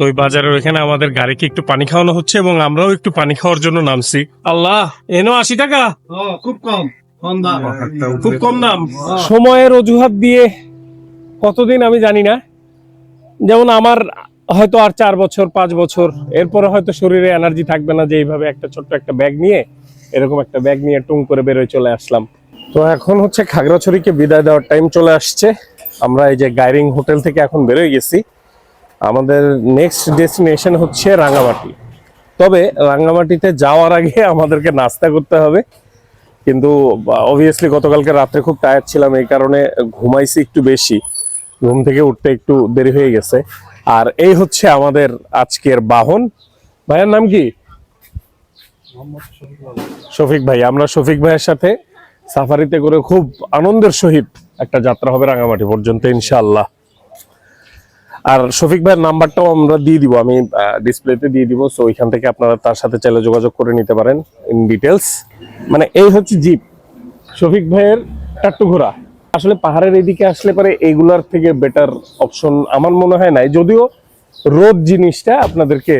তো ওই বাজারের ওইখানে আমাদের গাড়িকে একটু পানি খাওয়ানো হচ্ছে এবং আমরাও একটু পানি খাওয়ার জন্য নামছি। আল্লাহ এনো আশি টাকা? খুব কম খুব কম দাম। সময়ের অজুহাত দিয়ে কতদিন আমি জানি না। যেমন আমার হয়তো আর চার বছর পাঁচ বছর এরপরে হয়তো শরীরে এনার্জি থাকবে না যে এইভাবে একটা ছোট্ট একটা ব্যাগ নিয়ে এরকম একটা ব্যাগ নিয়ে টুং করে বেরোয় চলে আসলাম। তো এখন হচ্ছে খাগড়াছড়িকে বিদায় দেওয়ার টাইম চলে আসছে। আমরা এই যে গাইরিং হোটেল থেকে এখন বেরোয় গেছি। আমাদের নেক্সট ডেস্টিনেশন হচ্ছে রাঙামাটি তবে রাঙামাটিতে যাওয়ার আগে আমাদেরকে নাস্তা করতে হবে। কিন্তু অবভিয়াসলি গতকালকে রাত্রে খুব টায়ার্ড ছিলাম এই কারণে ঘুমাইছি একটু বেশি। ঘুম থেকে উঠতে একটু দেরি হয়ে গেছে। আর এই হচ্ছে আমাদের আজকের বাহন। ভাইয়ের নাম কি? শফিক ভাই। আমরা শফিক ভাইয়ের সাথে সাফারিতে করে খুব আনন্দের সহিত একটা যাত্রা হবে রাঙামাটি পর্যন্ত ইনশাআল্লাহ। আর শফিক ভাইয়ের নাম্বারটাও আমরা দিয়ে দিব, আমি ডিসপ্লেতে দিয়ে দিব সো ওইখান থেকে আপনারা তার সাথে চাইলে যোগাযোগ করে নিতে পারেন ইন ডিটেলস মানে এই হচ্ছে জিপ, শফিক ভাইয়ের টাট্টু ঘোড়া। আসলে পাহাড়ের এদিকে আসলে পরে এইগুলার থেকে বেটার অপশন আমার মনে হয় নাই, যদিও রোদ জিনিসটা আপনাদেরকে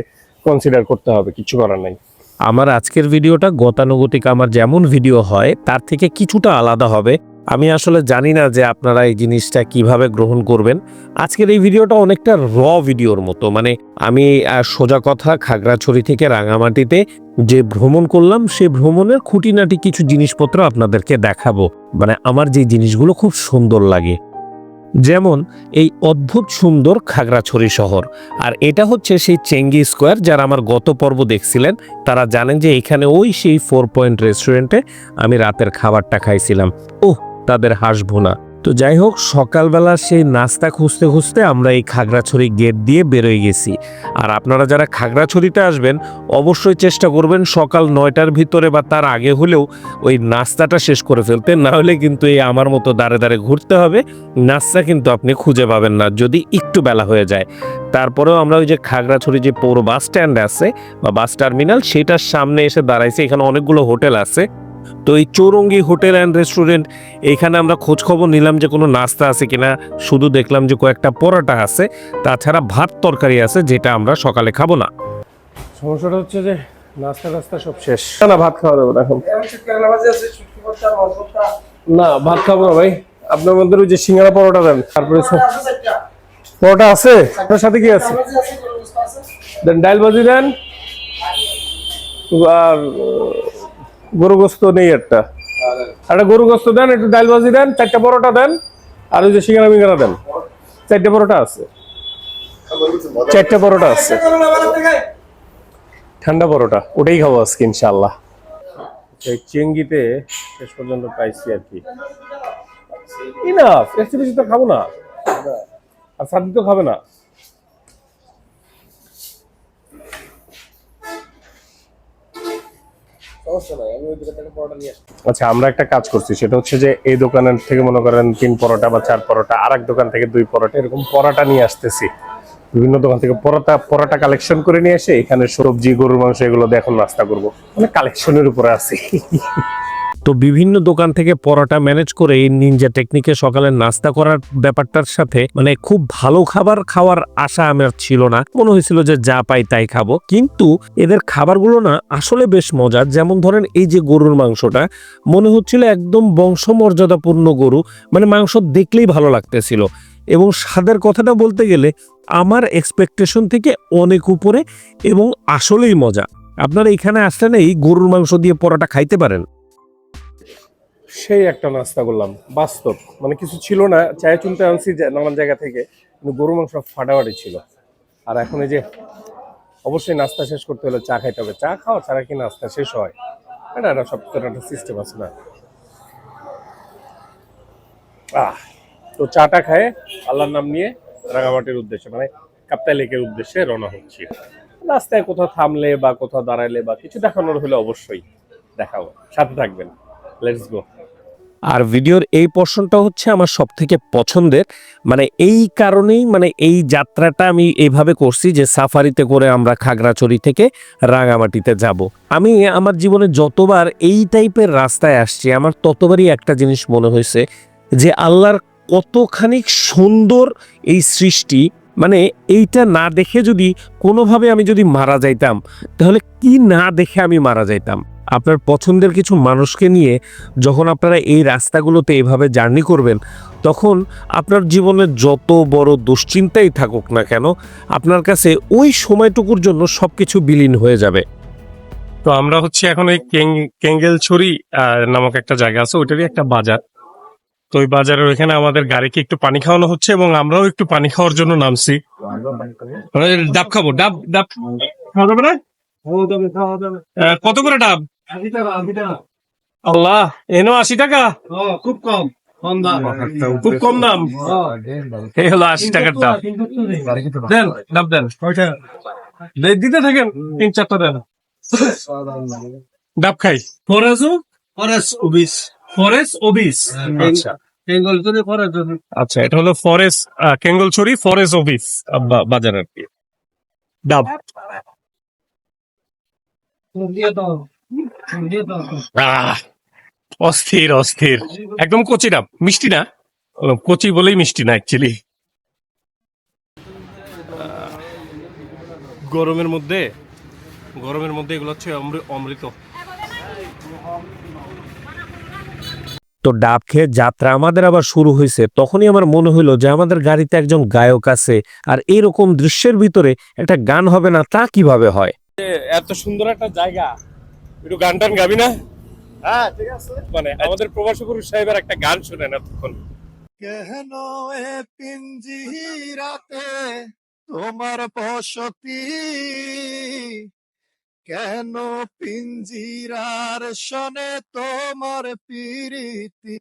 কনসিডার করতে হবে, কিছু করার নাই। আমার আজকের ভিডিওটা গতানুগতিক, আমার যেমন ভিডিও হয়, তার থেকে কিছুটা আলাদা হবে। আমি আসলে জানি না যে আপনারা এই জিনিসটা কীভাবে গ্রহণ করবেন। আজকের এই ভিডিওটা অনেকটা র ভিডিওর মতো। মানে আমি সোজা কথা খাগড়াছড়ি থেকে রাঙামাটিতে যে ভ্রমণ করলাম সেই ভ্রমণের খুঁটিনাটি কিছু জিনিসপত্র আপনাদেরকে দেখাবো। মানে আমার যে জিনিসগুলো খুব সুন্দর লাগে। যেমন, এই অদ্ভুত সুন্দর খাগড়াছড়ি শহর। আর এটা হচ্ছে সেই চেঙ্গি স্কোয়ার যারা আমার গত পর্ব দেখছিলেন। তারা জানেন যে এখানে ওই সেই ফোর পয়েন্ট রেস্টুরেন্টে আমি রাতের খাবারটা খাইছিলাম। ওহ তাদের হাঁস ভুনা তো যাই হোক সকালবেলা সেই নাস্তা খুঁজতে খুঁজতে আমরা এই খাগড়াছড়ি গেট দিয়ে বেরোয় গেছি। আর আপনারা যারা খাগড়াছড়িতে আসবেন, অবশ্যই চেষ্টা করবেন সকাল নয়টার ভিতরে বা তার আগে হলেও ওই নাস্তাটা শেষ করে ফেলতে। না হলে কিন্তু এই আমার মতো দাঁড়ে দাঁড়ে ঘুরতে হবে। নাস্তা কিন্তু আপনি খুঁজে পাবেন না, যদি একটু বেলা হয়ে যায়। তারপরেও আমরা ওই যে খাগড়াছড়ি যে পৌর বাস স্ট্যান্ড আছে বা বাস টার্মিনাল, সেটার সামনে এসে দাঁড়াইছি। এখানে অনেকগুলো হোটেল আছে। তো এই চৌরঙ্গি হোটেল অ্যান্ড রেস্টুরেন্ট, এখানে আমরা খোঁজ খবর নিলাম যে কোনো নাস্তা আছে কিনা। শুধু দেখলাম যে কয়েকটা পরোটা আছে, তাছাড়া ভাত তরকারি আছে, যেটা আমরা সকালে খাব না। সমস্যাটা হচ্ছে যে নাস্তা টাস্তা সব শেষ। না, ভাত খাওয়া যাবে এখন। না, ভাত খাব না ভাই। আপনার মধ্যে ওই যে সিঙ্গারা পরোটা দেন, তারপরে পরোটা আছে? আপনার সাথে কি আছে? দেন, ডাল ভাজি দেন। আর গরু গোস্ত নেই একটা। একটা গরু গোস্ত দেন, একটু ডাল ভাজি দেন, চারটা পরোটা দেন, আর ওই যে সিঙ্গারা মিঙ্গারা দেন। চারটা পরোটা আছে। চারটা পরোটা আছে। ঠান্ডা পরোটা, ওটাই খাব আজকে ইনশাল্লাহ চেঙ্গিতে শেষ পর্যন্ত পাইছি আর কি। বেশি তো খাব না। আর সাদি তো খাবে না। আচ্ছা আমরা একটা কাজ করছি, সেটা হচ্ছে যে এই দোকানের থেকে মনে করেন তিন পরোটা বা চার পরোটা আর দোকান থেকে দুই পরোটা, এরকম পরোটা নিয়ে আসতেছি। বিভিন্ন দোকান থেকে পরোটা পরোটা কালেকশন করে নিয়ে এসে এখানে সবজি, গরুর মাংস এগুলো দিয়ে এখন নাস্তা করব। মানে কালেকশনের উপরে আছি। তো বিভিন্ন দোকান থেকে পরোটা ম্যানেজ করে এই নিনজা টেকনিকে সকালে নাস্তা করার ব্যাপারটার সাথে মানে খুব ভালো খাবার খাওয়ার আশা আমার ছিল না। মনে হয়েছিল যে যা পাই তাই খাব। কিন্তু এদের খাবারগুলো না আসলে বেশ মজার। যেমন ধরেন এই যে গরুর মাংসটা, মনে হচ্ছিল একদম বংশমর্যাদাপূর্ণ গরু মানে মাংস দেখলেই ভালো লাগতেছিল। এবং স্বাদের কথাটা বলতে গেলে আমার এক্সপেকটেশন থেকে অনেক উপরে এবং আসলেই মজা। আপনারা এখানে আসলে এই গরুর মাংস দিয়ে পরোটা খাইতে পারেন। সেই একটা নাস্তা করলাম, বাস্তব। মানে কিছু ছিল না, চায়ে চুনতে আনছি নানান জায়গা থেকে, কিন্তু গরু মাংস ফাটাফাটি ছিল। আর এখন এই যে অবশ্যই নাস্তা শেষ করতে হলে চা খাইতে হবে। চা খাওয়া ছাড়া কি নাস্তা শেষ হয়? এটা একটা সব একটা সিস্টেম আছে না। আহ, তো চাটা খায় আল্লাহর নাম নিয়ে রাঙামাটির উদ্দেশ্যে মানে কাপ্তাই লেকের উদ্দেশ্যে রওনা হচ্ছি। রাস্তায় কোথাও থামলে বা কোথাও দাঁড়াইলে বা কিছু দেখানোর হলে অবশ্যই দেখাবো। সাথে থাকবেন। লেটস গো আর ভিডিওর এই পোর্শনটা হচ্ছে আমার সব থেকে পছন্দের। মানে এই কারণেই মানে এই যাত্রাটা আমি এইভাবে করছি যে সাফারিতে করে আমরা খাগড়াছড়ি থেকে রাঙামাটিতে যাব। আমি আমার জীবনে যতবার এই টাইপের রাস্তায় আসছি, আমার ততবারই একটা জিনিস মনে হয়েছে যে আল্লাহর কতখানি সুন্দর এই সৃষ্টি। মানে এইটা না দেখে যদি কোনোভাবে আমি যদি মারা যাইতাম, তাহলে কি না দেখে আমি মারা যাইতাম? আপনার পছন্দের কিছু মানুষকে নিয়ে যখন আপনারা এই রাস্তাগুলোতে এভাবে জার্নি করবেন তখন আপনার জীবনে যত বড় দুশ্চিন্তাই থাকুক না কেন আপনার কাছে ওই সময়টুকুর জন্য সবকিছু বিলীন হয়ে যাবে। তো আমরা হচ্ছে এখন এই কেং- কেঙ্গেলছড়ি আহ, নামক একটা জায়গা আছে ওইটারই একটা বাজার। তো ওই বাজারের ওইখানে আমাদের গাড়িকে একটু পানি খাওয়ানো হচ্ছে এবং আমরাও একটু পানি খাওয়ার জন্য নামছি। ডাব খাব ডাব ডাব খাওয়া যাবে না? কত করে ডাব? আল্লাহ এনো আশি টাকা? ও খুব কম কম দাম। খুব কম দাম। এই হলো আশি টাকার ডাব দেন ডাব দেন দিতে থাকেন তিন চারটা দেন। ডাব খাই। ফরেজও ফরেস উবিস ফরেস্ট অবিস আচ্ছা। বেঙ্গল করে ফরেস আচ্ছা এটা হলো ফরেস্ট কেঙ্গলছড়ি ফরেস্ট অফিস বাজার আর কি ডাব। অস্থির অস্থির। একদম কচি ডাব মিষ্টি না? কচি বলেই মিষ্টি না অ্যাকচুয়ালি গরমের মধ্যে গরমের মধ্যে এগুলো হচ্ছে অমৃত। তো ডাব খেয়ে যাত্রা আমাদের আবার শুরু হয়েছে। তখনই আমার মনে হলো যে আমাদের গাড়িতে একজন গায়ক আছে আর এরকম দৃশ্যের ভিতরে একটা গান হবে না তা কীভাবে হয়? এত সুন্দর একটা জায়গা। একটু গান টান গাবি না? হ্যাঁ ঠিক আছে। মানে আমাদের প্রবাসী পুরুষ সাহেবের একটা গান শুনেন এতক্ষণ। কেন এ পিঞ্জিরাতে তোমার বসতি? কেন পিঞ্জিরার শনে তোমার পিরিতি?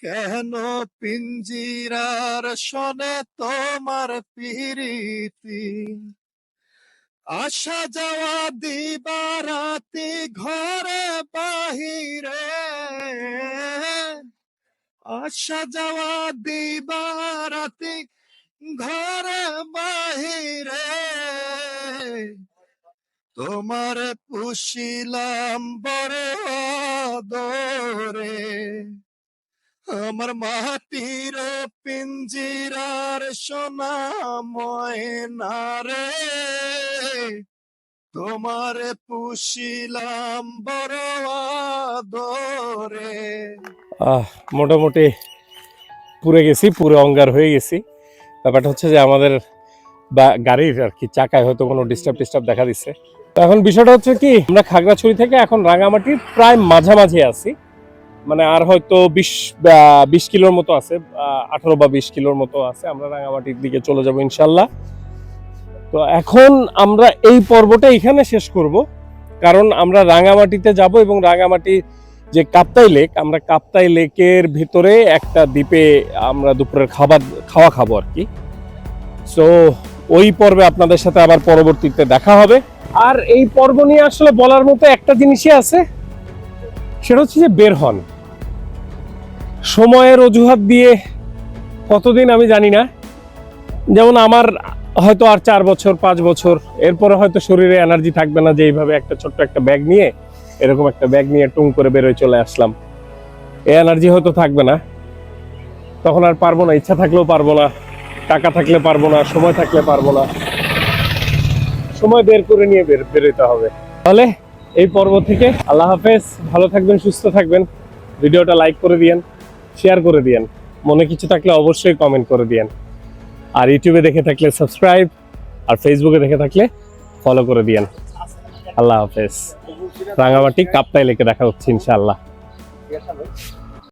কেন পিঞ্জিরার শনে তোমার পিরিতি? আসা যাওয়া দিবারাতি ঘরে বাহিরে। আসা যাওয়া দিবারাতি ঘরে বাহিরে। তোমার পুষিলাম বড় দরে আমার মাটির পিঞ্জিরার সোনা ময়নারে তোমার পুষিলাম বড় দরে আহ, মোটামুটি পুরে গেছি পুরো অঙ্গার হয়ে গেছি। ব্যাপারটা হচ্ছে যে আমাদের বা- গাড়ির আর কি চাকায় হয়তো কোনো ডিস্টার্ব টিস্টার্ব দেখা দিচ্ছে। তো এখন বিষয়টা হচ্ছে কি, আমরা খাগড়াছড়ি থেকে এখন রাঙামাটির প্রায় মাঝামাঝি আছি। মানে আর হয়তো বিশ বিশ কিলোর মতো আছে আঠারো বা বিশ কিলোর মতো আছে, আমরা রাঙামাটির দিকে চলে যাব ইনশাল্লাহ। তো এখন আমরা এই পর্বটা এখানে শেষ করব, কারণ আমরা রাঙামাটিতে যাব এবং রাঙামাটি যে কাপ্তাই লেক, আমরা কাপ্তাই লেকের ভিতরে একটা দ্বীপে আমরা দুপুরের খাবার, খাওয়া খাব আর কি। সো ওই পর্বে আপনাদের সাথে আবার পরবর্তীতে দেখা হবে। আর এই পর্ব নিয়ে আসলে বলার মতো একটা জিনিসই আছে, সেটা হচ্ছে যে বের হন। সময়ের অজুহাত দিয়ে কতদিন আমি জানি না। যেমন আমার হয়তো আর চার বছর, পাঁচ বছর, এরপরে হয়তো শরীরে এনার্জি থাকবে না যে এইভাবে একটা ছোট্ট একটা ব্যাগ নিয়ে, এরকম একটা ব্যাগ নিয়ে টুং করে বেরোয় চলে আসলাম। এ এনার্জি হয়তো থাকবে না। তখন আর পারব না, ইচ্ছা থাকলেও পারব না, টাকা থাকলে পারব না, সময় থাকলে পারব না। সময় বের করে নিয়ে বের বেরোতে হবে। তাহলে এই পর্ব থেকে আল্লাহ হাফেজ, ভালো থাকবেন, সুস্থ থাকবেন। ভিডিওটা লাইক করে দিয়েন। শেয়ার করে দিয়েন। মনে কিছু থাকলে অবশ্যই কমেন্ট করে দিয়েন। আর ইউটিউবে দেখে থাকলে সাবস্ক্রাইব আর ফেসবুকে দেখে থাকলে ফলো করে দিয়েন। আল্লাহ হাফেজ। রাঙামাটি কাপ্তাই লেকে দেখা হচ্ছে ইনশাআল্লাহ।